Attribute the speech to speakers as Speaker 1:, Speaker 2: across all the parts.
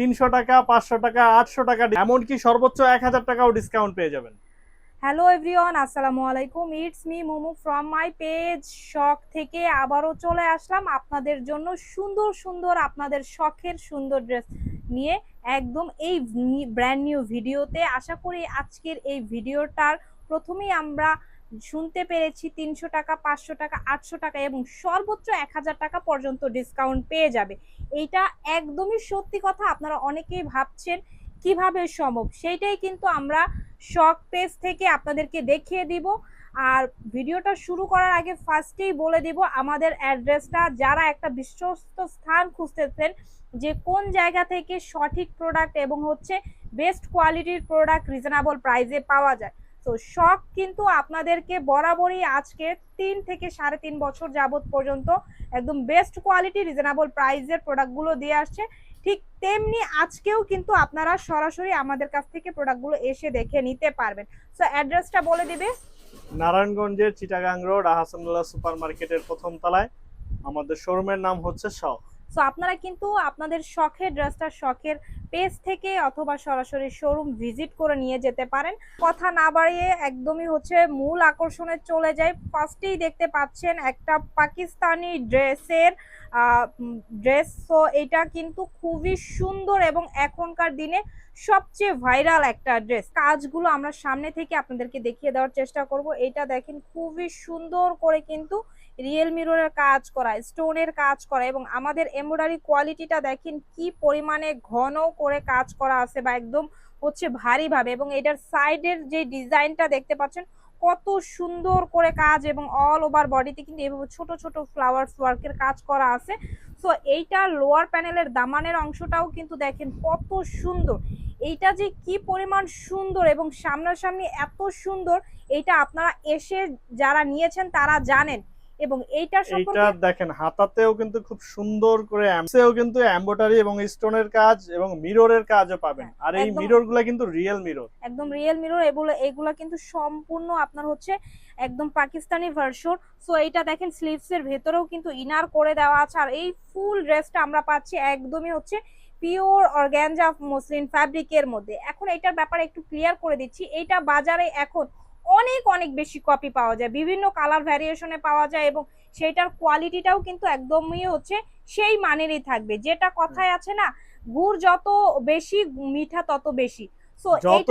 Speaker 1: তিনশো টাকা, পাঁচশো টাকা, আটশো টাকা এমনকি সর্বোচ্চ এক হাজার টাকাও ডিসকাউন্ট পেয়ে যাবেন।
Speaker 2: হ্যালো এভরিওয়ান আসসালামু আলাইকুম। It's me Momo from my page Shokh থেকে আবারও চলে আসলাম আপনাদের জন্য সুন্দর সুন্দর, আপনাদের শখের সুন্দর ড্রেস নিয়ে একদম এই ব্র্যান্ড নিউ ভিডিওতে আশা করি আজকের এই ভিডিওটার প্রথমেই আমরা শুনতে পেরেছি তিনশো টাকা, পাঁচশো টাকা, আটশো টাকা এবং সর্বোচ্চ এক হাজার টাকা পর্যন্ত ডিসকাউন্ট পেয়ে যাবে। এইটা একদমই সত্যি কথা, আপনারা অনেকেই ভাবছেন কীভাবে সম্ভব? সেইটাই কিন্তু আমরা শখ পেজ থেকে আপনাদেরকে দেখিয়ে দিব। আর ভিডিওটা শুরু করার আগে ফার্স্টেই বলে দিব, আমাদের অ্যাড্রেসটা যারা একটা বিশ্বস্ত স্থান খুঁজতেছেন যে কোন জায়গা থেকে সঠিক প্রোডাক্ট এবং হচ্ছে বেস্ট কোয়ালিটির প্রোডাক্ট রিজনেবল প্রাইসে পাওয়া যায় তো শখ কিন্তু আপনাদেরকে বরাবরই আজকে তিন থেকে সাড়ে তিন বছর যাবত পর্যন্ত একদম বেস্ট কোয়ালিটি রিজনেবল প্রাইসের প্রোডাক্টগুলো দিয়ে আসছে। ঠিক তেমনি আজকেও কিন্তু আপনারা সরাসরি আমাদের কাছ থেকে প্রোডাক্টগুলো এসে দেখে নিতে পারবেন। সো অ্যাড্রেসটা বলে দিবে।
Speaker 1: নারায়ণগঞ্জের চিটাগাং রোড আহাসানুল্লাহ সুপার মার্কেটের প্রথম তলায়। আমাদের শোরুমের নাম হচ্ছে শখ।
Speaker 2: সো আপনারা কিন্তু আপনাদের শখের ড্রেসটা শখের পেজ থেকে অথবা সরাসরি শোরুম ভিজিট করে নিয়ে যেতে পারেন। কথা না বাড়িয়ে একদমই হচ্ছে মূল আকর্ষণে চলে যায়। ফার্স্টেই দেখতে পাচ্ছেন একটা পাকিস্তানি ড্রেসের ড্রেস। তো এটা কিন্তু খুবই সুন্দর এবং এখনকার দিনে সবচেয়ে ভাইরাল একটা ড্রেস। কাজগুলো আমরা সামনে থেকে আপনাদেরকে দেখিয়ে দেওয়ার চেষ্টা করব। এটা দেখেন খুবই সুন্দর করে কিন্তু রিয়েল মিররের কাজ করা স্টোনের কাজ করা এবং আমাদের এমব্রয়ডারি কোয়ালিটিটা দেখেন কি পরিমাণে ঘন করে কাজ করা আছে বা একদম হচ্ছে ভারী ভাবে এবং এটার সাইডের যে ডিজাইনটা দেখতে পাচ্ছেন কত সুন্দর করে কাজ এবং অল ওভার বডিতে কিন্তু এভাবে ছোট ছোট ফ্লাওয়ার্স ওয়ার্কের কাজ করা আছে। সো এইটা লোয়ার প্যানেলের দামানের অংশটাও কিন্তু দেখেন কত সুন্দর। এইটা যে কি পরিমাণ সুন্দর এবং সামনাসামনি এত সুন্দর, এইটা আপনারা এসে যারা নিয়েছেন তারা জানেন। এবং এইটার
Speaker 1: এইটা
Speaker 2: সম্পর্কে
Speaker 1: দেখেন হাতাতেও কিন্তু খুব সুন্দর করে সেও কিন্তু এম্বোটারি এবং স্টোনের কাজ এবং মিররের কাজও পাবেন।
Speaker 2: হ্যাঁ,
Speaker 1: আর এই
Speaker 2: একদম।
Speaker 1: মিররগুলা কিন্তু রিয়েল মিরর।
Speaker 2: একদম রিয়েল মিরর এগুলো এগুলা কিন্তু সম্পূর্ণ আপনার হচ্ছে একদম পাকিস্তানি ভার্সন সো এইটা দেখেন স্লিভস এর ভেতরেও কিন্তু ইনার করে দেওয়া আছে। আর এই ফুল ড্রেসটা আমরা পাচ্ছি একদমই হচ্ছে পিওর অর্গ্যানজা মসলিন ফ্যাব্রিকের মধ্যে। এখন এটার ব্যাপারে একটু ক্লিয়ার করে দিচ্ছি। এটা বাজারে এখন অনেক অনেক বেশি কপি পাওয়া যায়। বিভিন্ন কালার ভ্যারিয়েশনে পাওয়া যায় এবং সেইটার কোয়ালিটিটাও কিন্তু একদমই হচ্ছে সেই মানেরই থাকবে। যেটা কথায় আছে না গুড় যত বেশি মিঠা তত বেশি। সো
Speaker 1: যত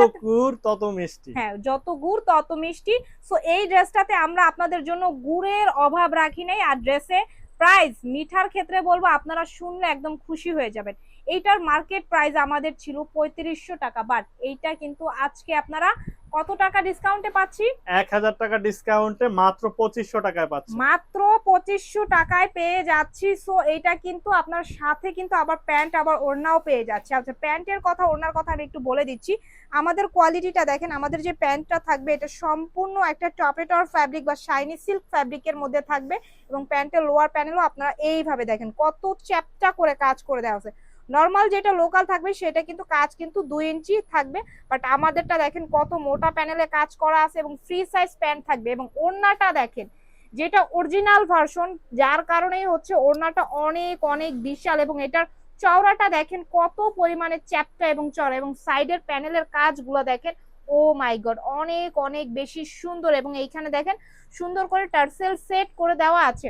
Speaker 1: তত মিষ্টি।
Speaker 2: হ্যাঁ যত গুড় তত মিষ্টি। সো এই ড্রেসটাতে আমরা আপনাদের জন্য গুড়ের অভাব রাখি নাই আর ড্রেসে প্রাইস মিঠার ক্ষেত্রে বলব আপনারা শুনলে একদম খুশি হয়ে যাবেন। এইটার মার্কেট প্রাইস আমাদের ছিল পঁয়ত্রিশশো টাকা বাট এইটা কিন্তু আজকে আপনারা কত টাকা ডিসকাউন্টে পাচ্ছি?
Speaker 1: এক হাজার টাকা ডিসকাউন্টে মাত্র পঁচিশশো টাকায় পাচ্ছে।
Speaker 2: মাত্র পঁচিশশো টাকায় পেয়ে যাচ্ছি। সো এইটা কিন্তু আপনার সাথে কিন্তু আবার প্যান্ট আবার ওড়নাও পেয়ে যাচ্ছে। আচ্ছা প্যান্টের কথা ওড়নার কথা আমি একটু বলে দিচ্ছি। আমাদের কোয়ালিটিটা দেখেন আমাদের যে প্যান্টটা থাকবে এটা সম্পূর্ণ একটা টপেটর ফ্যাব্রিক বা শাইনি সিল্ক ফ্যাব্রিকের মধ্যে থাকবে এবং প্যান্টের লোয়ার প্যানেলও আপনারা এইভাবে দেখেন কত চ্যাপটা করে কাজ করে দেওয়া আছে। নর্মাল যেটা লোকাল থাকবে সেটা কিন্তু কাজ কিন্তু দুই ইঞ্চি থাকবে বাট আমাদেরটা দেখেন কত মোটা প্যানেলে কাজ করা আছে এবং ফ্রি সাইজ প্যান্ট থাকবে এবং ওড়নাটা দেখেন, যেটা অরিজিনাল ভার্সন যার কারণেই হচ্ছে ওড়নাটা অনেক অনেক বিশাল এবং এটার চওড়াটা দেখেন কত পরিমাণে চ্যাপটা এবং চড়া এবং সাইডের প্যানেলের কাজগুলো দেখেন ও মাই গড অনেক অনেক বেশি সুন্দর এবং এইখানে দেখেন সুন্দর করে টার্সেল সেট করে দেওয়া আছে।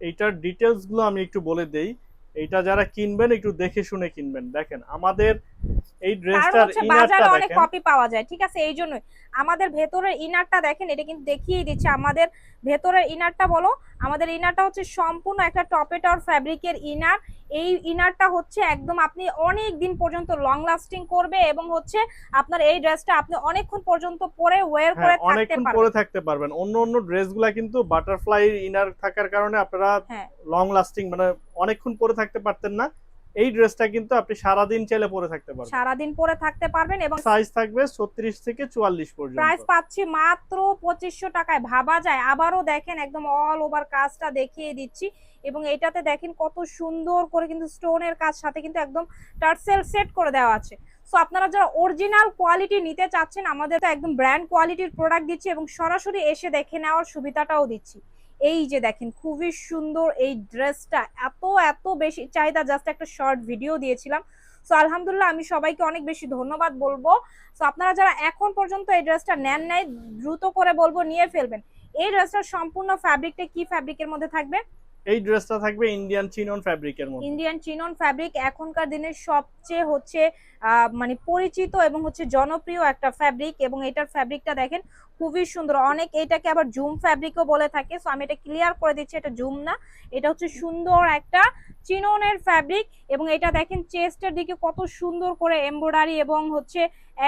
Speaker 1: এইটার ডিটেলসগুলো আমি একটু বলে দেই। এইটা যারা কিনবেন একটু দেখে শুনে কিনবেন। দেখেন আমাদের এই ড্রেসটার ইনারটা
Speaker 2: বাজারে অনেক কপি পাওয়া যায় ঠিক আছে? এই জন্যই আমাদের ভেতরের ইনারটা দেখেন এটা কিন্তু দেখিয়ে দিচ্ছে। আমাদের ভেতরের ইনারটা বলো আমাদের ইনারটা হচ্ছে সম্পূর্ণ একটা টপেটর ফ্যাব্রিকের ইনার এই ইনারটা হচ্ছে একদম আপনি অনেক দিন পর্যন্ত লং লাস্টিং করবে এবং হচ্ছে আপনার এই ড্রেসটা আপনি অনেকক্ষণ পর্যন্ত পরে ওয়্যার করে
Speaker 1: হ্যাঁ
Speaker 2: থাকতে
Speaker 1: অনেকক্ষণ পরে থাকতে পারবেন। অন্য অন্য ড্রেসগুলা কিন্তু বাটারফ্লাই ইনার থাকার কারণে আপনারা
Speaker 2: হ্যাঁ।
Speaker 1: লং লাস্টিং মানে অনেকক্ষণ পরে থাকতে পারতেন না। এই ড্রেসটা কিন্তু আপনি সারাদিন চাইলে পরে থাকতে পারবেন।
Speaker 2: সারাদিন পরে থাকতে পারবেন এবং
Speaker 1: সাইজ থাকবে ছত্রিশ থেকে চুয়াল্লিশ পর্যন্ত।
Speaker 2: প্রাইস পাচ্ছি মাত্র পঁচিশশো টাকায়। ভাবা যায়। আবারও দেখেন একদম অল ওভার কাজটা দেখিয়ে দিচ্ছি। এবং এটাতে দেখেন কত সুন্দর করে কিন্তু স্টোনের কাজ সাথে কিন্তু একদম টার্সেল সেট করে দেওয়া আছে। সো আপনারা যারা অরিজিনাল কোয়ালিটি নিতে চাচ্ছেন আমাদের তো একদম ব্র্যান্ড কোয়ালিটির প্রোডাক্ট দিচ্ছি এবং সরাসরি এসে দেখে নেওয়ার সুবিধাটাও দিচ্ছি। এই যে দেখেন, খুবই সুন্দর এই ড্রেসটা। এত এত বেশি চাহিদা জাস্ট একটা শর্ট ভিডিও দিয়েছিলাম। সো আলহামদুলিল্লাহ, আমি সবাইকে অনেক বেশি ধন্যবাদ বলব। সো আপনারা যারা এখন পর্যন্ত এই ড্রেসটা নেন নাই, দ্রুত করে বলব, নিয়ে ফেলবেন। এই ড্রেসটার সম্পূর্ণ ফ্যাব্রিকটা কি ফ্যাব্রিকের মধ্যে থাকবে?
Speaker 1: এই ড্রেসটা থাকবে ইন্ডিয়ান চিনন ফ্যাব্রিকের মধ্যে।
Speaker 2: ইন্ডিয়ান চিনন ফ্যাব্রিক এখনকার দিনের সবচেয়ে হচ্ছে মানে পরিচিত এবং হচ্ছে জনপ্রিয় একটা ফ্যাব্রিক এবং এটার ফ্যাব্রিকটা দেখেন খুবই সুন্দর। অনেক এটাকে আবার জুম ফ্যাব্রিকও বলে থাকে সো আমি এটা ক্লিয়ার করে দিচ্ছি, এটা জুম না। এটা হচ্ছে সুন্দর একটা চিননের ফ্যাব্রিক এবং এটা দেখেন চেস্টের দিকে কত সুন্দর করে এমব্রয়ডারি এবং হচ্ছে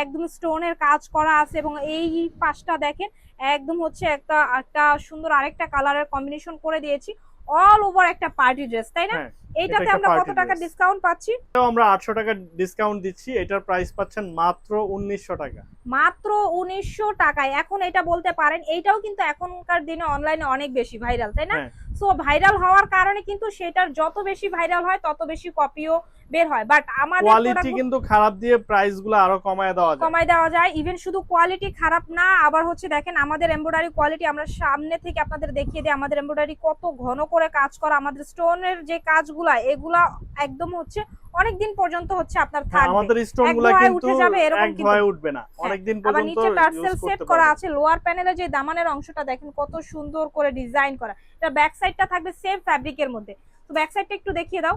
Speaker 2: একদম স্টোনের কাজ করা আছে এবং এই পাশটা দেখেন একদম হচ্ছে একটা একটা সুন্দর আরেকটা কালারের কম্বিনেশন করে দিয়েছি। অল ওভার একটা পার্টি ড্রেস তাই না?
Speaker 1: হ্যাঁ, একটা
Speaker 2: আমরা কত টাকা ডিসকাউন্ট পাচ্ছি?
Speaker 1: আমরা আটশো টাকা ডিসকাউন্ট দিচ্ছি এটার প্রাইস পাচ্ছেন মাত্র উনিশশো টাকা।
Speaker 2: মাত্র উনিশশো টাকায়। এখন এটা বলতে পারেন এইটাও কিন্তু এখনকার দিনে অনলাইনে অনেক বেশি ভাইরাল তাই না?
Speaker 1: হ্যাঁ।
Speaker 2: সো ভাইরাল হওয়ার কারণে কিন্তু সেটার যত বেশি ভাইরাল হয় তত বেশি কপিও বের হয়। বাট আমাদের
Speaker 1: কোয়ালিটি কিন্তু খারাপ দিয়ে প্রাইসগুলো আরও কমায় দেওয়া যায়।
Speaker 2: কমায় দেওয়া যায়। ইভেন শুধু কোয়ালিটি খারাপ না আবার হচ্ছে দেখেন আমাদের এমব্রয়ডারি কোয়ালিটি আমরা সামনে থেকে আপনাদের দেখিয়ে দিই। আমাদের এমব্রয়ডারি কত ঘন করে কাজ করা। আমাদের স্টোনের যে কাজগুলা এগুলা একদম হচ্ছে অনেক দিন পর্যন্ত হচ্ছে আপনার
Speaker 1: হ্যাঁ,
Speaker 2: থাকবে।
Speaker 1: আমাদের
Speaker 2: স্টোনগুলা
Speaker 1: কিন্তু
Speaker 2: যাবে এরকম কিন্তু-
Speaker 1: ধোয়ায় উঠবে না। অনেকদিন
Speaker 2: আবার নিচে টার্সেল সেট করা আছে লোয়ার প্যানেলে যে দামানের অংশটা দেখেন কত সুন্দর করে ডিজাইন করা। এটা ব্যাক সাইডটা থাকবে সেম ফ্যাব্রিকের মধ্যে। তো ব্যাক সাইডটা একটু দেখিয়ে দাও।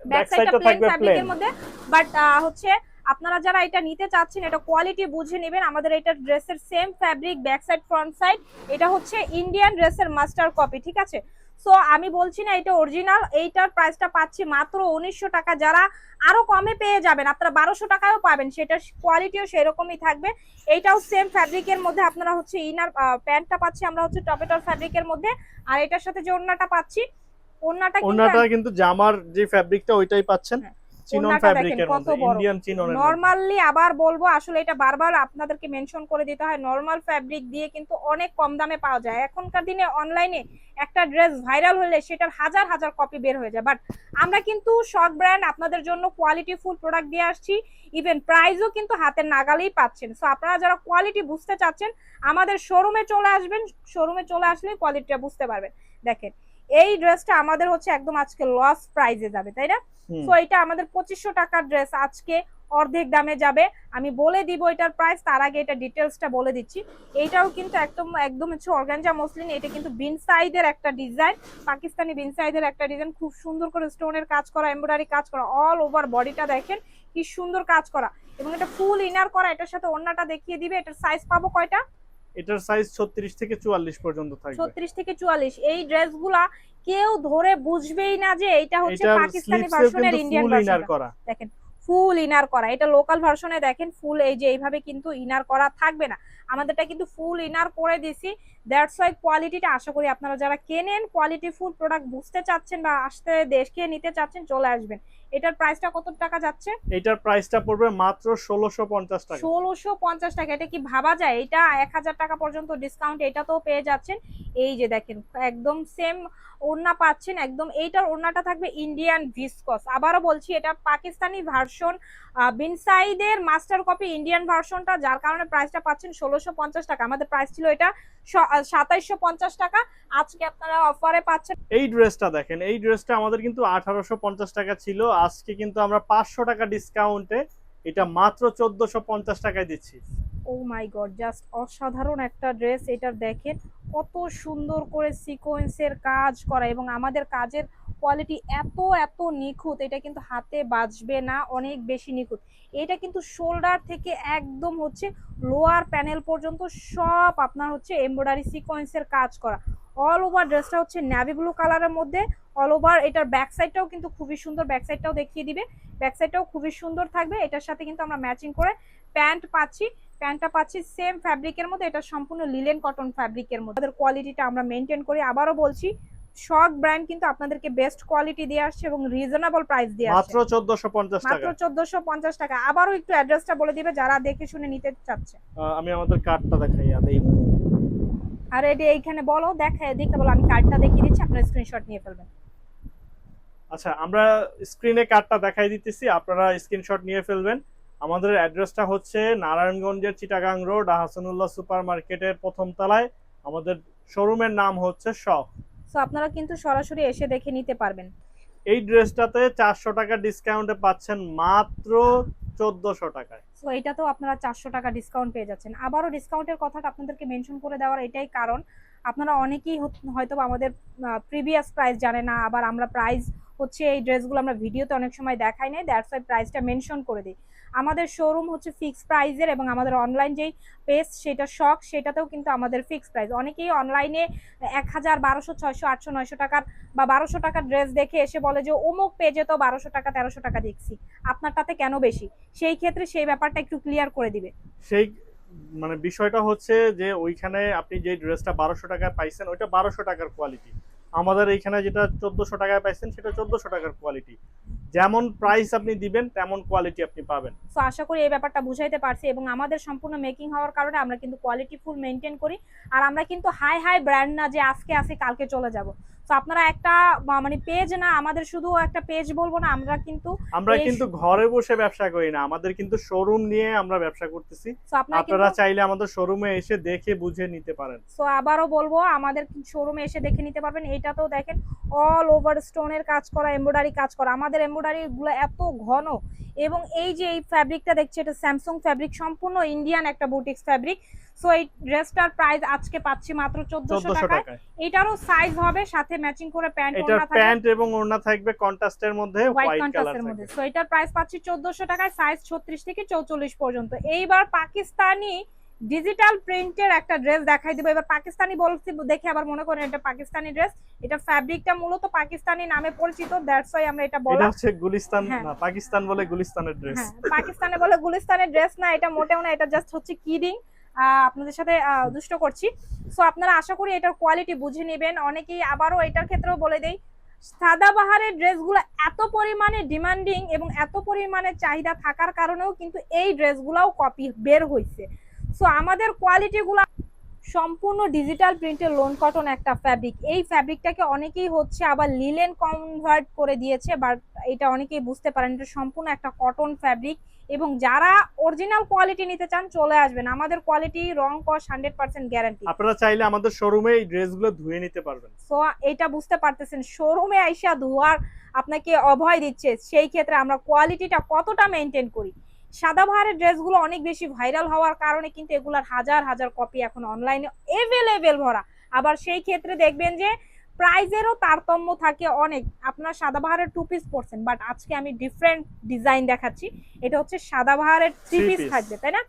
Speaker 2: ব্যাক সাইডটা প্লেন ফ্যাব্রিকের মধ্যে। বাট হচ্ছে আপনারা যারা এটা নিতে চাচ্ছেন এটা কোয়ালিটি বুঝে নেবেন। আমাদের এটা ড্রেসের same fabric back side front side এটা হচ্ছে ইন্ডিয়ান ড্রেসের মাস্টার কপি ঠিক আছে? সো আমি বলছি না এটা অরিজিনাল এইটার প্রাইসটা পাচ্ছি মাত্র উনিশশো টাকা। যারা আরও কমে পেয়ে যাবেন আপনারা বারোশো টাকায়ও পাবেন সেটার কোয়ালিটিও সেরকমই থাকবে। এইটাও সেম ফ্যাব্রিকের মধ্যে আপনারা হচ্ছে ইনার প্যান্টটা পাচ্ছি আমরা হচ্ছে টপেটর ফ্যাব্রিকের মধ্যে। আর এটার সাথে যে ওড়নাটা পাচ্ছি ওড়নাটা কিন্তু
Speaker 1: কিন্তু জামার যে ফ্যাব্রিকটা ওইটাই পাচ্ছেন।
Speaker 2: হ্যাঁ,
Speaker 1: চিনন ফ্যাব্রিকের মধ্যে। ইন্ডিয়ান মধ্যে।
Speaker 2: নর্মালি আবার বলব আসলে এটা বারবার আপনাদেরকে মেনশন করে দিতে হয় নর্মাল ফ্যাব্রিক দিয়ে কিন্তু অনেক কম দামে পাওয়া যায়। এখনকার দিনে অনলাইনে একটা ড্রেস ভাইরাল হলে সেটার হাজার হাজার কপি বের হয়ে যায়। বাট আমরা কিন্তু শক ব্র্যান্ড আপনাদের জন্য কোয়ালিটি ফুল প্রোডাক্ট দিয়ে আসছি। ইভেন প্রাইসও কিন্তু হাতের নাগালেই পাচ্ছেন। সো আপনারা যারা কোয়ালিটি বুঝতে চাচ্ছেন আমাদের শোরুমে চলে আসবেন। শোরুমে চলে আসলে কোয়ালিটিটা বুঝতে পারবেন। দেখেন এই ড্রেসটা আমাদের হচ্ছে একদম আজকে লস প্রাইজে যাবে তাই না? তো এটা আমাদের পঁচিশশো টাকার ড্রেস আজকে অর্ধেক দামে যাবে। আমি বলে দিব এটার প্রাইস তার আগে এটা ডিটেলসটা বলে দিচ্ছি। এইটাও কিন্তু একদম একদম হচ্ছে অর্গানজা মসলিন এটা কিন্তু বিন সাইজের একটা ডিজাইন পাকিস্তানি বিন সাইজের একটা ডিজাইন খুব সুন্দর করে স্টোনের কাজ করা এমব্রয়ডারি কাজ করা অল ওভার বডিটা দেখেন কি সুন্দর কাজ করা। এবং এটা ফুল ইনার করা এটার সাথে ওড়নাটা দেখিয়ে দিবে এটার সাইজ পাবো কয়টা?
Speaker 1: এটার সাইজ 36 থেকে 44 পর্যন্ত থাকবে।
Speaker 2: ছত্রিশ থেকে চুয়াল্লিশ। এই ড্রেসগুলা কেউ ধরে বুঝবেই না যে এটা হচ্ছে পাকিস্তানি ভার্সনের ইন্ডিয়ান ভার্সন
Speaker 1: করা।
Speaker 2: দেখেন ফুল ইনার করা। এটা লোকাল ভার্সনে দেখেন ফুল এই যে এইভাবে কিন্তু ইনার করা থাকবে না। আমাদেরটা কিন্তু ফুল ইনার করে দিছি। দ্যাটস ওয়াই কোয়ালিটিটা আশা করি আপনারা যারা কেনেন কোয়ালিটি ফুল প্রোডাক্ট বুঝতে চাচ্ছেন বা আসতে দেশকে নিতে চাচ্ছেন চলে আসবেন। এটার প্রাইসটা কত টাকা যাচ্ছে?
Speaker 1: এটার প্রাইসটা পড়বে মাত্র 1650 টাকা।
Speaker 2: ষোলোশো পঞ্চাশ টাকা। এটা কি ভাবা যায়? এটা এক হাজার টাকা পর্যন্ত ডিসকাউন্ট এটাতেও পেয়ে যাচ্ছেন। এই যে দেখেন একদম সেম ওড়না পাচ্ছেন একদম এইটার ওড়নাটা থাকবে ইন্ডিয়ান ভিসকস আবারও বলছি এটা পাকিস্তানি ভার্সন বিনসাইডের মাস্টার কপি ইন্ডিয়ান ভার্সনটা যার কারণে প্রাইসটা পাচ্ছেন ষোলোশো পঞ্চাশ টাকা। আমাদের প্রাইস ছিল এটা সাতাইশশো পঞ্চাশ টাকা। আজকে আপনারা অফারে পাচ্ছেন।
Speaker 1: এই ড্রেসটা দেখেন এই ড্রেসটা আমাদের কিন্তু 1850 টাকা ছিল। আজকে কিন্তু আমরা 500 টাকা ডিসকাউন্টে এটা মাত্র 1450 টাকায় দিচ্ছি।
Speaker 2: ও মাই গড জাস্ট অসাধারণ একটা ড্রেস এটা দেখেন কত সুন্দর করে সিকোয়েন্সের কাজ করা এবং আমাদের কাজের কোয়ালিটি এত এত নিখুঁত, এটা কিন্তু হাতে বাজবে না, অনেক বেশি নিখুঁত। এটা কিন্তু শোল্ডার থেকে একদম হচ্ছে লোয়ার প্যানেল পর্যন্ত সব আপনার হচ্ছে এমব্রয়ডারি সিকোয়েন্সের কাজ করা। অল ওভার ড্রেসটা হচ্ছে ন্যাভি ব্লু কালারের মধ্যে অল ওভার এটার ব্যাক সাইডটাও কিন্তু খুবই সুন্দর ব্যাক সাইডটাও দেখিয়ে দিবে। ব্যাক সাইডটাও খুবই সুন্দর থাকবে, এটার সাথে কিন্তু আমরা ম্যাচিং করে প্যান্ট পাচ্ছি। প্যান্টটা পাচ্ছি সেম ফ্যাব্রিকের মধ্যে, এটা সম্পূর্ণ লিলেন কটন ফ্যাব্রিকের মধ্যে। কোয়ালিটিটা আমরা মেনটেন করি। আবারও বলছি শক ব্র্যান্ড কিন্তু আপনাদেরকে বেস্ট কোয়ালিটি দিয়ে আসছে এবং রিজনেবল প্রাইস দিয়ে আসছে।
Speaker 1: মাত্র 1450
Speaker 2: মাত্র
Speaker 1: টাকা।
Speaker 2: চোদ্দশো পঞ্চাশ টাকা। আবারও একটু অ্যাড্রেসটা বলে দিবে যারা দেখে শুনে নিতে চাচ্ছে।
Speaker 1: আমি আমাদের কার্ডটা দেখাই আর এই
Speaker 2: আর এটি এইখানে বলো দেখে দেখে বলো আমি কার্ডটা দেখিয়ে দিচ্ছি আপনারা স্ক্রিনশট নিয়ে ফেলবেন।
Speaker 1: আচ্ছা আমরা স্ক্রিনে কার্ডটা দেখাই দিতেছি আপনারা স্ক্রিনশট নিয়ে ফেলবেন। আমাদের অ্যাড্রেসটা হচ্ছে নারায়ণগঞ্জের চিটাগাং রোড আহসানুল্লাহ সুপার মার্কেটের প্রথম তলায়। আমাদের শোরুমের নাম হচ্ছে শপ
Speaker 2: সো আপনারা কিন্তু সরাসরি এসে দেখে নিতে পারবেন।
Speaker 1: এই ড্রেসটাতে চারশো টাকা ডিসকাউন্টে পাচ্ছেন মাত্র চোদ্দশো টাকায়।
Speaker 2: সো এটাতেও আপনারা চারশো টাকা ডিসকাউন্ট পেয়ে যাচ্ছেন। আবারও ডিসকাউন্টের কথাটা আপনাদেরকে মেনশন করে দেওয়ার এটাই কারণ আপনারা অনেকেই হয়তো আমাদের প্রিভিয়াস প্রাইস জানে না আবার আমরা প্রাইস হচ্ছে এই ড্রেসগুলো আমরা ভিডিওতে অনেক সময় দেখাই নাই দ্যাটস ওয়াই প্রাইসটা মেনশন করে দিই। আমাদের শোরুম হচ্ছে ফিক্স প্রাইসের এবং আমাদের অনলাইন যেই পেজ সেটা শখ সেটাতেও কিন্তু আমাদের ফিক্স প্রাইস অনেকেই অনলাইনে এক হাজার, বারোশো, ছয়শো, আটশো, নয়শো টাকার বা বারোশো টাকার ড্রেস দেখে এসে বলে যে, অমুক পেজে তো বারোশো টাকা, তেরোশো টাকা দেখছি। আপনারটাতে কেন বেশি? সেই ক্ষেত্রে সেই ব্যাপারটা একটু ক্লিয়ার করে দিবে।
Speaker 1: সেই মানে বিষয়টা হচ্ছে যে, ওইখানে আপনি যে ড্রেসটা বারোশো টাকায় পাইছেন, ওইটা বারোশো টাকার কোয়ালিটি আমাদের এইখানে যেটা চোদ্দশো টাকায় পাইছেন, সেটা চোদ্দশো টাকার কোয়ালিটি যেমন প্রাইস আপনি দিবেন, তেমন কোয়ালিটি আপনি পাবেন।
Speaker 2: সো আশা করি এই ব্যাপারটা বুঝাইতে পারছি এবং আমাদের সম্পূর্ণ মেকিং হওয়ার কারণে আমরা কিন্তু কোয়ালিটি ফুল মেনটেন করি। আর আমরা কিন্তু হাই হাই ব্র্যান্ড না যে আজকে আসি কালকে চলে যাব। তো আপনারা একটা মানে পেজ না আমাদের শুধু একটা পেজ বলব না আমরা কিন্তু
Speaker 1: আমরা কিন্তু ঘরে বসে ব্যবসা করি না আমাদের কিন্তু শোরুম নিয়ে আমরা ব্যবসা করতেছি।
Speaker 2: আপনারা
Speaker 1: চাইলে আমাদের শোরুমে এসে দেখে বুঝে নিতে পারেন।
Speaker 2: সো আবারও বলব আমাদের শোরুমে এসে দেখে নিতে পারবেন এইটাতেও দেখেন অল ওভার স্টোনের কাজ করা এমব্রয়ডারি কাজ করা। আমাদের এমব্রয়ডারি গুলো এত ঘন এবং এই যে এই ফ্যাব্রিকটা দেখছি এটা স্যামসুং ফ্যাব্রিক সম্পূর্ণ ইন্ডিয়ান একটা বুটিক্স ফ্যাব্রিক সো এই ড্রেসটার প্রাইস আজকে পাচ্ছি মাত্র চোদ্দশো টাকায়। এটারও সাইজ হবে সাথে ম্যাচিং করে প্যান্ট ওড়না থাকবে।
Speaker 1: প্যান্ট এবং ওড়না থাকবে কন্ট্রাস্টের মধ্যে
Speaker 2: হোয়াইট
Speaker 1: হোয়াইট কালার
Speaker 2: কন্ট্রাস্টের মধ্যে। সো এটার প্রাইস পাচ্ছি চোদ্দশো টাকায় সাইজ ছত্রিশ থেকে চৌচল্লিশ পর্যন্ত। এইবার পাকিস্তানি ডিজিটাল প্রিন্টের একটা ড্রেস দেখাই দিব। এবার পাকিস্তানি বলছি দেখে আবার মনে করেন এটা পাকিস্তানি ড্রেস এটা ফ্যাব্রিকটা মূলত পাকিস্তানি নামে পরিচিত দ্যাটস ওয়াই আমরা এটা
Speaker 1: এটা
Speaker 2: বলা
Speaker 1: হচ্ছে গুলিস্তান
Speaker 2: হ্যাঁ।
Speaker 1: না পাকিস্তান বলে গুলিস্তানের ড্রেস
Speaker 2: হ্যাঁ পাকিস্তানে বলে গুলিস্তানের ড্রেস না এটা মোটেও না এটা জাস্ট হচ্ছে কিডিং আপনাদের সাথে দুষ্ট করছি। সো আপনারা আশা করি এটার কোয়ালিটি বুঝে নেবেন। অনেকেই আবারও এটার ক্ষেত্রেও বলে দেই সাদাবাহারের ড্রেসগুলো এত পরিমাণে ডিমান্ডিং এবং এত পরিমাণে চাহিদা থাকার কারণেও কিন্তু এই ড্রেসগুলাও কপি বের হয়েছে সো আমাদের কোয়ালিটিগুলো সম্পূর্ণ ডিজিটাল প্রিন্টের লোন কটন একটা ফ্যাব্রিক এই ফ্যাব্রিকটাকে অনেকেই হচ্ছে আবার লিলেন কনভার্ট করে দিয়েছে বাট এটা অনেকেই বুঝতে পারেন এটা সম্পূর্ণ একটা কটন ফ্যাব্রিক এবং যারা অরিজিনাল কোয়ালিটি নিতে চান চলে আসবেন। আমাদের কোয়ালিটি রং কস হান্ড্রেড পার্সেন্ট গ্যারান্টি
Speaker 1: আপনারা চাইলে আমাদের শোরুমে এই ড্রেসগুলো ধুয়ে নিতে পারবেন।
Speaker 2: সো এটা বুঝতে পারতেছেন শোরুমে আইসা ধোয়ার আপনাকে অভয় দিচ্ছে। সেই ক্ষেত্রে আমরা কোয়ালিটিটা কতটা মেনটেন করি? সাদাবাহারের ড্রেসগুলো অনেক বেশি ভাইরাল হওয়ার কারণে কিন্তু এগুলার হাজার হাজার কপি এখন অনলাইনে এভেলেবেল ভরা। আবার সেই ক্ষেত্রে দেখবেন যে প্রাইজেরও তারতম্য থাকে অনেক। আপনার সাদাবাহারের টু পিস পড়ছেন বাট আজকে আমি ডিফারেন্ট ডিজাইন দেখাচ্ছি। এটা হচ্ছে সাদাবাহারের থ্রি পিস থাকবে তাই না?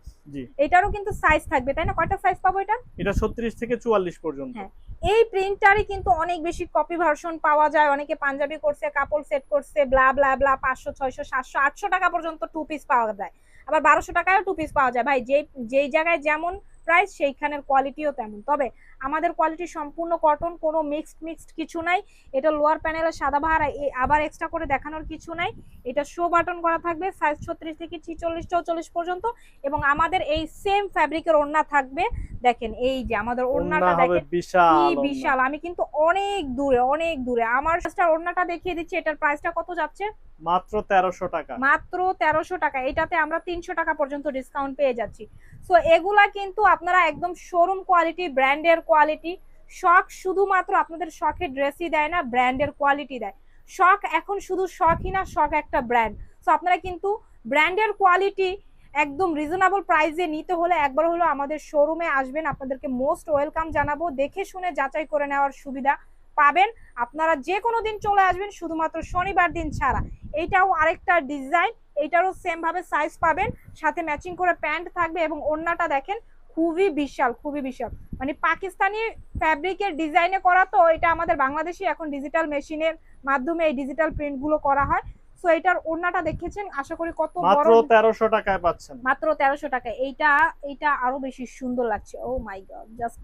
Speaker 2: এটারও কিন্তু সাইজ থাকবে তাই না? কয়টা সাইজ পাবো এটা?
Speaker 1: এটা ছত্রিশ থেকে চুয়াল্লিশ পর্যন্ত।
Speaker 2: হ্যাঁ। এই প্রিন্টারই কিন্তু অনেক বেশি কপি ভার্সন পাওয়া যায়। অনেকে পাঞ্জাবি করছে কাপড় সেট করছে ব্লা ব্লা ব্লা পাঁচশো ছয়শো সাতশো আটশো টাকা পর্যন্ত টু পিস পাওয়া যায়। আবার বারোশো টাকায়ও টু পিস পাওয়া যায়। ভাই যেই যেই জায়গায় যেমন প্রাইস সেইখানের কোয়ালিটিও তেমন। তবে আমাদের কোয়ালিটি সম্পূর্ণ কটন কোনো মিক্সড মিক্সড কিছু নাই। এটা লোয়ার প্যানেলের সাদা বাহার আবার এক্সট্রা করে দেখানোর কিছু নাই। এটা শো বাটন করা থাকবে সাইজ ছত্রিশ থেকে ছিচল্লিশ চৌচল্লিশ পর্যন্ত। এবং আমাদের এই সেম ফ্যাব্রিকের ওড়না থাকবে। দেখেন এই যে আমাদের ওড়নাটা দেখেন
Speaker 1: বিশাল
Speaker 2: কি বিশাল। আমি কিন্তু অনেক দূরে অনেক দূরে। আমার ওড়নাটা দেখিয়ে দিচ্ছি এটার প্রাইসটা কত যাচ্ছে?
Speaker 1: মাত্র তেরোশো টাকা।
Speaker 2: মাত্র তেরোশো টাকা। এটাতে আমরা তিনশো টাকা পর্যন্ত ডিসকাউন্ট পেয়ে যাচ্ছি। সো এগুলা কিন্তু আপনারা একদম শোরুম কোয়ালিটি ব্র্যান্ডের কোয়ালিটি শখ শুধুমাত্র আপনাদের শখের ড্রেসই দেয় না ব্র্যান্ডের কোয়ালিটি দেয়। শখ এখন শুধু শখই না শখ একটা ব্র্যান্ড সো আপনারা কিন্তু ব্র্যান্ডের কোয়ালিটি একদম রিজনেবল প্রাইসে নিতে হলে একবার হলো আমাদের শোরুমে আসবেন, আপনাদেরকে মোস্ট ওয়েলকাম জানাব। দেখে শুনে যাচাই করে নেওয়ার সুবিধা পাবেন। আপনারা যে কোনো দিন চলে আসবেন, শুধুমাত্র শনিবার দিন ছাড়া। এইটাও আরেকটা ডিজাইন এইটারও সেম ভাবে সাইজ পাবেন, সাথে ম্যাচিং করে প্যান্ট থাকবে এবং ওড়নাটা দেখেন খুবই বিশাল খুবই বিশাল। মানে পাকিস্তানি ফ্যাব্রিকের ডিজাইনে করা তো এটা আমাদের বাংলাদেশে এখন ডিজিটাল মেশিনের মাধ্যমে এই ডিজিটাল প্রিন্টগুলো করা হয়। সো এটার ওড়নাটা দেখেছেন? আশা করি কত
Speaker 1: মাত্র তেরোশো টাকায় পাচ্ছেন।
Speaker 2: মাত্র তেরোশো টাকা এইটা এইটা আরও বেশি সুন্দর লাগছে। ও মাই গড জাস্ট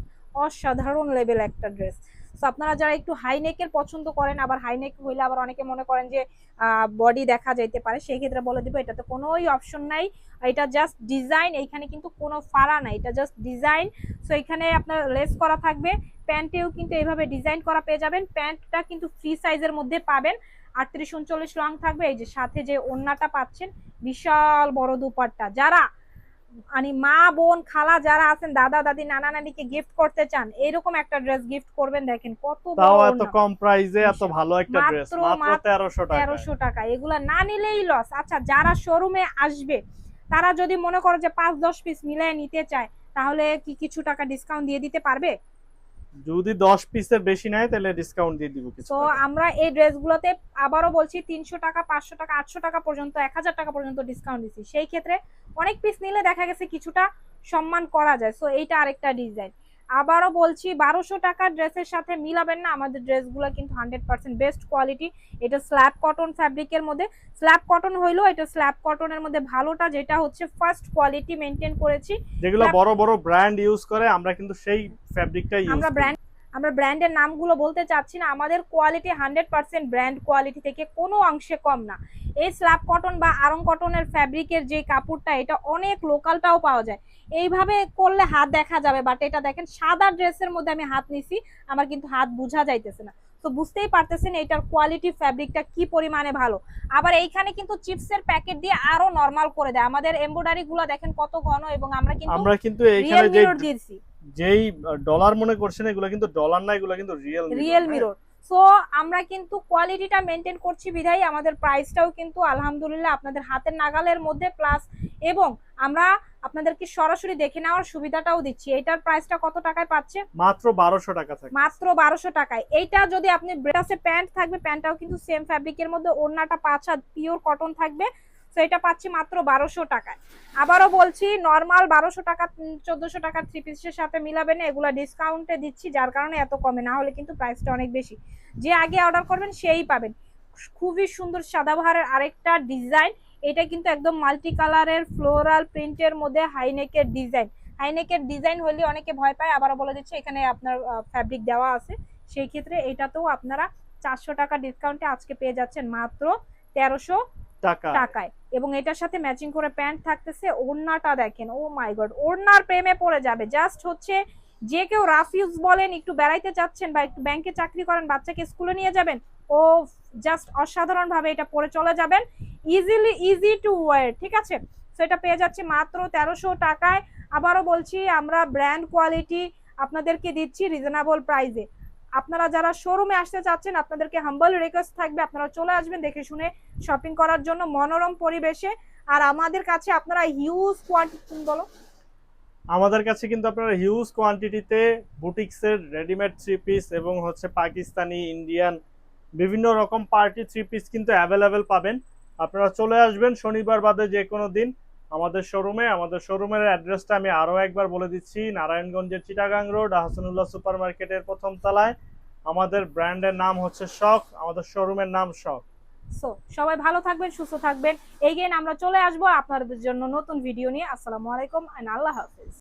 Speaker 2: অসাধারণ লেভেল একটা ড্রেস তো আপনারা যারা একটু হাই নেকের পছন্দ করেন, আবার হাই নেক হইলে আবার অনেকে মনে করেন যে বডি দেখা যাইতে পারে সেই ক্ষেত্রে বলে দিব, এটাতে কোনোই অপশন নাই। এটা জাস্ট ডিজাইন এইখানে কিন্তু কোনো ফাড়া নাই, এটা জাস্ট ডিজাইন সো এখানে আপনার লেস করা থাকবে, প্যান্টেও কিন্তু এইভাবে ডিজাইন করা পেয়ে যাবেন। প্যান্টটা কিন্তু ফ্রি সাইজের মধ্যে পাবেন। আটত্রিশ, উনচল্লিশ লং থাকবে, এই যে সাথে যে ওড়নাটা পাচ্ছেন, বিশাল বড় দুপাট্টা। যারা মানে মা বোন খালা যারা আছেন দাদা দাদি নানা নানিকে গিফট করতে চান এরকম একটা ড্রেস গিফট করবেন দেখেন কত
Speaker 1: তাও এত কম প্রাইসে এত ভালো একটা ড্রেস
Speaker 2: মাত্র-
Speaker 1: মাত্র
Speaker 2: মাত্র
Speaker 1: তেরোশো টাকা
Speaker 2: তেরোশো টাকা। এগুলা না নিলেই লস আচ্ছা যারা শোরুমে আসবে তারা যদি মনে করে যে পাঁচ দশ পিস মিলিয়ে নিতে চায় তাহলে কি কিছু টাকা ডিসকাউন্ট দিয়ে দিতে পারবে?
Speaker 1: যদি দশ পিসের বেশি নেয় তাহলে ডিসকাউন্ট দিয়ে দিব কিছু
Speaker 2: তো আমরা এই ড্রেসগুলোতে আবারও বলছি তিনশো টাকা পাঁচশো টাকা আটশো টাকা পর্যন্ত এক হাজার টাকা পর্যন্ত ডিসকাউন্ট দিচ্ছি। সেই ক্ষেত্রে অনেক পিস নিলে দেখা গেছে কিছুটা সম্মান করা যায়। সো এইটা আরেকটা ডিজাইন আবারও বলছি বারোশো টাকার ড্রেসের সাথে মিলাবেন না। আমাদের ড্রেসগুলো কিন্তু হান্ড্রেড পার্সেন্ট বেস্ট কোয়ালিটি এটা স্ল্যাব কটন ফ্যাব্রিকের মধ্যে। স্ল্যাব কটন হইলেও এটা স্ল্যাব কটনের মধ্যে ভালোটা যেটা হচ্ছে ফার্স্ট কোয়ালিটি মেনটেন করেছি।
Speaker 1: যেগুলো বড় বড় ব্র্যান্ড ইউজ করে আমরা কিন্তু সেই ফ্যাব্রিকটাই ইউজ
Speaker 2: আমরা ব্র্যান্ড আমরা ব্র্যান্ডের নামগুলো বলতে চাচ্ছি না আমাদের quality hundred percent brand quality থেকে কোনো অংশে কম না। এই স্ল্যাব কটন বা আরং কটনের ফ্যাব্রিকের যে কাপড়টা এটা অনেক লোকালটাও পাওয়া যায়। এইভাবে করলে হাত দেখা যাবে বাট এটা দেখেন সাদা ড্রেসের মধ্যে আমি হাত নিছি আমার কিন্তু হাত বোঝা যাইতেছে না। তো বুঝতেই পারতেছেন এটার কোয়ালিটি ফ্যাব্রিকটা কি পরিমাণে ভালো। আবার এইখানে কিন্তু চিপসের প্যাকেট দিয়ে আরও নর্মাল করে দেয়। আমাদের এমব্রয়ডারি গুলো দেখেন কত ঘন এবং আমরা কিন্তু
Speaker 1: আমরা কিন্তু এইখানে
Speaker 2: দিয়েছি।
Speaker 1: যেই ডলার মনে করছেন এগুলো কিন্তু ডলার না এগুলো কিন্তু রিয়েল
Speaker 2: রিয়েল মিরর সো আমরা কিন্তু কোয়ালিটিটা মেনটেন করছি বিধায় আমাদের প্রাইসটাও কিন্তু আলহামদুলিল্লাহ আপনাদের হাতের নাগালের মধ্যে প্লাস এবং আমরা আপনাদেরকে সরাসরি দেখে নেওয়ার সুবিধাটাও দিচ্ছি। এটার প্রাইসটা কত টাকায় পাচ্ছে?
Speaker 1: মাত্র বারোশো টাকা থাকে
Speaker 2: মাত্র বারোশো টাকায়। এইটা যদি আপনি ব্রেটাসে প্যান্ট থাকবে প্যান্টটাও কিন্তু সেম ফ্যাব্রিকের মধ্যে ওড়নাটা পাঁচ হাত পিওর কটন থাকবে। তো এটা পাচ্ছি মাত্র বারোশো টাকায়। আবারও বলছি নর্মাল বারোশো টাকা চোদ্দশো টাকা থ্রি পিসের সাথে মিলাবেন না, এগুলো ডিসকাউন্টে দিচ্ছি, যার কারণে এত কমে। না হলে কিন্তু প্রাইসটা অনেক বেশি। যে আগে অর্ডার করবেন, সেই পাবেন। খুবই সুন্দর সাদাবাহারের আরেকটা ডিজাইন এটা কিন্তু একদম মাল্টি কালারের ফ্লোরাল প্রিন্টের মধ্যে হাইনেকের ডিজাইন হাইনেকের ডিজাইন হলে অনেকে ভয় পায়। আবারও বলে দিচ্ছে, এখানে আপনার ফ্যাব্রিক দেওয়া আছে। সেই ক্ষেত্রে এটাতেও আপনারা চারশো টাকা ডিসকাউন্টে আজকে পেয়ে যাচ্ছেন মাত্র তেরোশো। টাকায়। এবং এটার সাথে ম্যাচিং করে প্যান্ট থাকতেছে, ওড়নাটা দেখেন ও মাই গড ওড়নার প্রেমে পড়ে যাবে। জাস্ট হচ্ছে যে কেউ রাফ ইউজ বলেন, একটু বেড়াইতে চাচ্ছেন বা একটু ব্যাংকে চাকরি করেন, বাচ্চাকে স্কুলে নিয়ে যাবেন, ও জাস্ট অসাধারণ ভাবে এটা পরে চলে যাবেন। ইজিলি ইজি টু ওয়ার ঠিক আছে? সেটা পেয়ে যাচ্ছে মাত্র তেরোশো টাকায়। আবারও বলছি, আমরা ব্র্যান্ড কোয়ালিটি আপনাদেরকে দিচ্ছি রিজনেবল প্রাইসে আপনারা যারা শোরুমে আসতে চাচ্ছেন, আপনাদেরকে হাম্বল রিকোয়েস্ট থাকবে। আপনারা চলে আসবেন দেখে শুনে শপিং করার জন্য মনোরম পরিবেশে। আর আমাদের কাছে আপনারা হিউজ কোয়ান্টিটি বলো।
Speaker 1: আমাদের কাছে কিন্তু আপনারা হিউজ কোয়ান্টিটিতে বুটিক্সের রেডিমেড থ্রি পিস এবং হচ্ছে পাকিস্তানি ইন্ডিয়ান বিভিন্ন রকম পার্টি থ্রি পিস কিন্তু অ্যাভেলেবেল পাবেন। আপনারা চলে আসবেন শনিবার বাদে যে কোনো দিন। আমাদের শোরুমে আমাদের শোরুমের অ্যাড্রেসটা আমি আরও একবার বলে দিচ্ছি। নারায়ণগঞ্জের চিটাগাং রোড, আহসানুল্লাহ সুপার মার্কেটের প্রথম তলায়। আমাদের ব্র্যান্ডের নাম হচ্ছে শখ, আমাদের শোরুমের নাম শখ।
Speaker 2: সো সবাই ভালো থাকবেন, সুস্থ থাকবেন। এই গেন আমরা চলে আসব আপনাদের জন্য নতুন ভিডিও নিয়ে। আসসালামু আলাইকুম আল্লাহ হাফিজ।